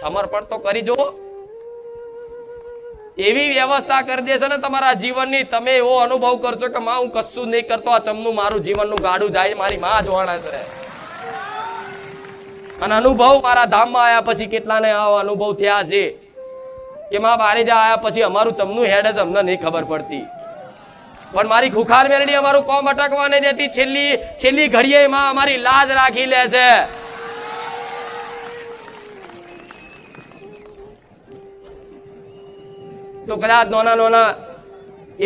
સમર્પણ તો કરી જુઓ. એવી વ્યવસ્થા કરી દેશે ને તમારા જીવનની. તમે એવો અનુભવ કરશો કે માં, હું કશું નહીં કરતો. આ ચમનું મારું જીવનનું ગાડું જાય, મારી માં જોવાના છે. અને અનુભવ મારા ધામમાં આવ્યા પછી કેટલાને આવા અનુભવ થયા છે કે માં બારે જા આવ્યા પછી અમારું ચમનું હેડ જ અમને નહીં ખબર પડતી. પણ મારી ખુખાર મેરડી અમારું કોમ અટકવા નહીં દેતી. છેલ્લી છેલ્લી ઘડીએ માં અમારી લાજ રાખી લે છે. તો કદાચ નાના નાના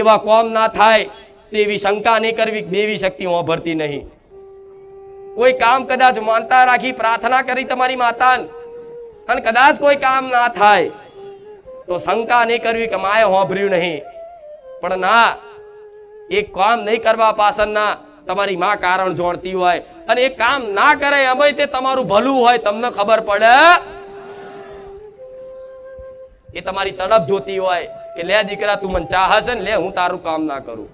એવા કોમ ના થાય તો એવી શંકા નહીં કરવી દેવી શક્તિ ભરતી નહીં. કોઈ કામ કદાચ માનતા રાખી, પ્રાર્થના કરી તમારી માતા અને કદાચ કોઈ કામ ના થાય, તો શંકા નહીં કરવી કે માએ હોંભર્યું નહીં. પણ ના એ કામ નહીં કરવા પાછળના તમારી માં કારણ જોણતી હોય, અને એ કામ ના કરે અમે તે તમારું ભલું હોય, તમને ખબર પડે. એ તમારી તડપ જોતી હોય કે લે દીકરા, તું મને ચાહ છે ને લે, હું તારું કામ ના કરું.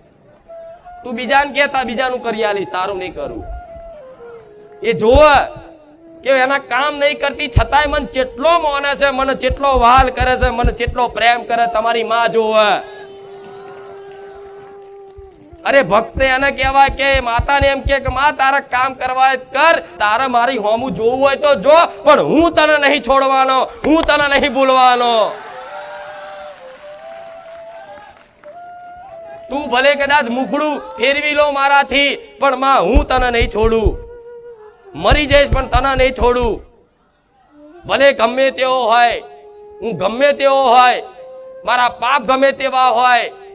તું બીજાને કહેતા બીજાનું કરી આલીશ, તારું નહીં કરું. એ જોવે કે એના કામ નહીં કરતી, છતાંય મને ચેટલો મોને છે, મને ચેટલો વાલ કરે છે, મને ચેટલો પ્રેમ કરે, તમારી માં જોવે અરે ભક્ત એને કહેવાય કે, માતાને એમ કે કે, માં, તારા કામ કરવા કર, તારે મારી હોમું જોવું હોય તો જો, પણ હું તને નહીં છોડવાનો, હું તને નહીં ભૂલવાનો. તું ભલે કદાચ મુખડું ફેરવી લો મારાથી, પણ માં, હું તને નહીં છોડું. મરી જઈશ, પણ તને નહીં છોડું. ભલે ગમે તેવો હોય, હું ગમે તેવો હોય, મારા પાપ ગમે તેવા હોય